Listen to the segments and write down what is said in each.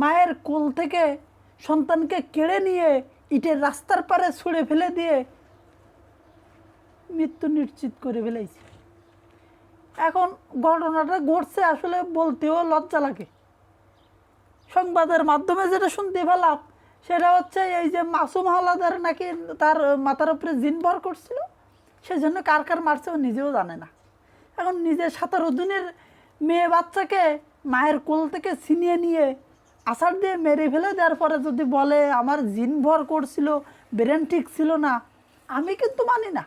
মায়ের কোল থেকে সন্তানকে কেড়ে নিয়ে ইটের রাস্তার পারে ছুঁড়ে ফেলে দিয়ে মৃত্যু নিশ্চিত করে ফেলেছে। এখন ঘটনাটা ঘটছে আসলে বলতেও লজ্জা লাগে। সংবাদের মাধ্যমে যেটা শুনতে পেলাম, সেটা হচ্ছে এই যে মাসুম হাওলাদার নাকি তার মাথার উপরে জিন ভর করছিল, সেজন্য কার কার মারছে ও নিজেও জানে না। এখন নিজের সাতারো দিনের মেয়ে বাচ্চাকে মায়ের কোল থেকে ছিনিয়ে নিয়ে আষাঢ় দিয়ে মেরে ফেলে দেওয়ার পরে যদি বলে, আমার জিন ভর করছিল ব্রেন ঠিক ছিল না, আমি কিন্তু মানি না।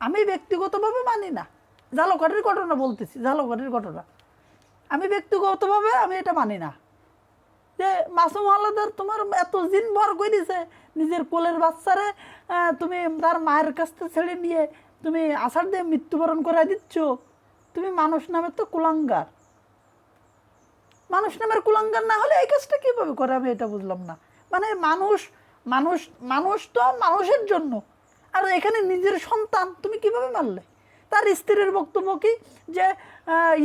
আমি ব্যক্তিগতভাবে মানি না। জালকারির ঘটনা বলতেছি জালকারির ঘটনা। আমি ব্যক্তিগতভাবে আমি এটা মানি না। যে মাসুম আলাদার তোমার এত জিন ভর করে দিছে, নিজের কোলের বাচ্চারে তুমি তার মায়ের কাছ থেকে ছেড়ে নিয়ে তুমি আষাঢ় দিয়ে মৃত্যুবরণ করাই দিচ্ছ। তুমি মানুষ নামে তো কুলাঙ্গার। মানুষ নামের কুলাঙ্গার না হলে এই কাজটা কীভাবে করে? আমি এটা বুঝলাম না। মানে মানুষ মানুষ মানুষ তো মানুষের জন্য। আর এখানে নিজের সন্তান, তুমি কীভাবে মারলে? তার স্ত্রীর বক্তব্য কি? যে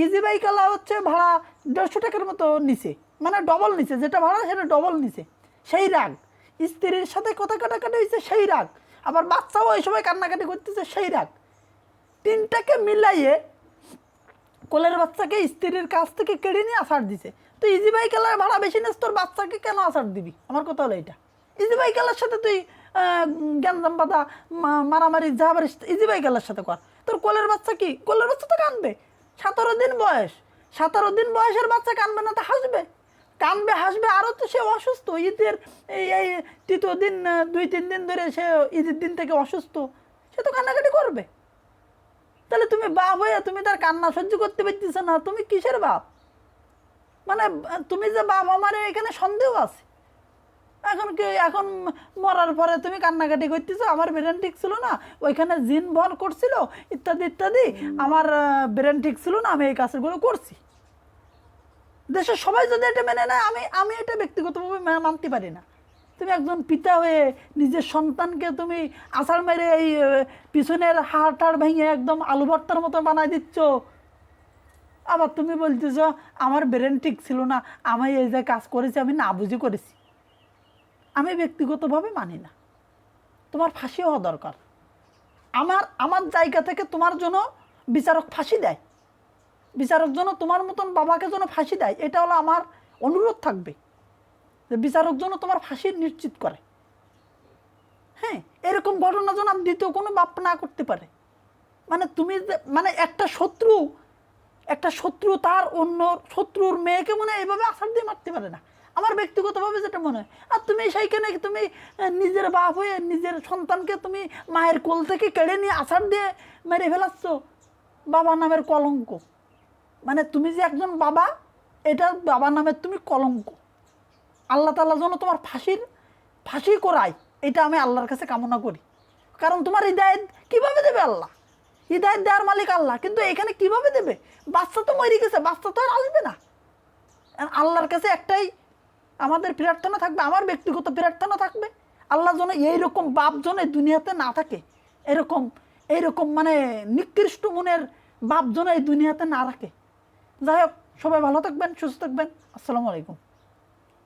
ইজি বাইকালা হচ্ছে ভাড়া দেড়শো টাকার মতো নিছে মানে ডবল নিছে যেটা ভাড়া সেটা ডবল নিছে সেই রাগ। স্ত্রীর সাথে কথা কাটাকাটি হয়েছে, সেই রাগ। আবার বাচ্চাও ওই সময় কান্নাকাটি করতেছে, সেই রাগ। তিনটাকে মিলাইয়ে কোলের বাচ্চাকে স্ত্রীর কাছ থেকে কেড়ে নিয়ে আসার দিছে। তো ইজি বাইকালার ভাড়া বেশি নিস তোর বাচ্চাকে কেন আসার দিবি? আমার কথা হলো এটা ইজি বাইকালার সাথে তুই আহ, গ্যাঞ্জাম বাধা মা- মারামারি যা পারিস ইজি বাইকালার সাথে কর। তোর কোলের বাচ্চা কি? কোলের বাচ্চা তো কানবে। সতেরো দিন বয়স। সতেরো দিন বয়সের বাচ্চা কানবে না তো হাসবে। কানবে হাসবে আরও তো সে অসুস্থ। ঈদের এই তৃতীয় দিন দুই তিন দিন ধরে সে ঈদের দিন থেকে অসুস্থ। সে তো কান্নাকাটি করবে। তাহলে তুমি বাপ হয়ে তুমি তার কান্না সহ্য করতে পারতেছ না, তুমি কিসের বাপ? মানে তুমি যে বাপ, আমার এখানে সন্দেহ আছে। এখন কি, এখন মরার পরে তুমি কান্নাকাটি করতেছো? আমার ব্রেন ঠিক ছিল না, ওইখানে জিন ভর করছিল, ইত্যাদি ইত্যাদি। আমার ব্রেন ঠিক ছিল না, আমি এই কাজগুলো করছি। দেশের সবাই যদি এটা মেনে নেয়, আমি আমি এটা ব্যক্তিগতভাবে মানতে পারি না। তুমি একজন পিতা হয়ে নিজের সন্তানকে তুমি আষাঢ় মেরে এই পিছনের হাড় টাড় ভেঙে একদম আলু ভর্তার মতো বানাই দিচ্ছ। আবার তুমি বলতেছ, আমার ব্রেন ঠিক ছিল না, আমি এই যে কাজ করেছি, আমি না বুঝে করেছি। আমি ব্যক্তিগতভাবে মানি না। তোমার ফাঁসি হওয়া দরকার। আমার আমার জায়গা থেকে তোমার জন্য বিচারক ফাঁসি দেয়। বিচারক যেন তোমার মতন বাবাকে যেন ফাঁসি দেয়, এটা হলো আমার অনুরোধ থাকবে। যে বিচারক যেন তোমার ফাঁসি নিশ্চিত করে। হ্যাঁ এরকম ঘটনা যেন দ্বিতীয় কোনো বাপ না করতে পারে। মানে তুমি মানে একটা শত্রু একটা শত্রু তার অন্য শত্রুর মেয়েকে মনে হয় এইভাবে আসার দিয়ে মারতে পারে না। আমার ব্যক্তিগতভাবে যেটা মনে হয়, আর তুমি সেইখানে তুমি নিজের বাপ হয়ে নিজের সন্তানকে তুমি মায়ের কোল থেকে কেড়ে নিয়ে আসার দিয়ে মেরে ফেলাচ্ছ। বাবা নামের কলঙ্ক। মানে তুমি যে একজন বাবা, এটা বাবা নামের তুমি কলঙ্ক। আল্লাহ তাল্লাহ যেন তোমার ফাঁসির, ফাঁসি করায়। এটা আমি আল্লাহর কাছে কামনা করি। কারণ তোমার হৃদায়ত কীভাবে দেবে আল্লাহ? হৃদায়ত দেওয়ার মালিক আল্লাহ। কিন্তু এখানে কীভাবে দেবে? বাচ্চা তো মরে গেছে, বাচ্চা তো আর আসবে না। আল্লাহর কাছে একটাই আমাদের প্রার্থনা থাকবে, আমার ব্যক্তিগত প্রার্থনা থাকবে। আল্লাহ যেন এইরকম বাপ যেন দুনিয়াতে না থাকে। এরকম, এইরকম মানে নিকৃষ্ট মনের বাপ যেন এই দুনিয়াতে না রাখে। যাই হোক, সবাই ভালো থাকবেন, সুস্থ থাকবেন। আসসালামু আলাইকুম।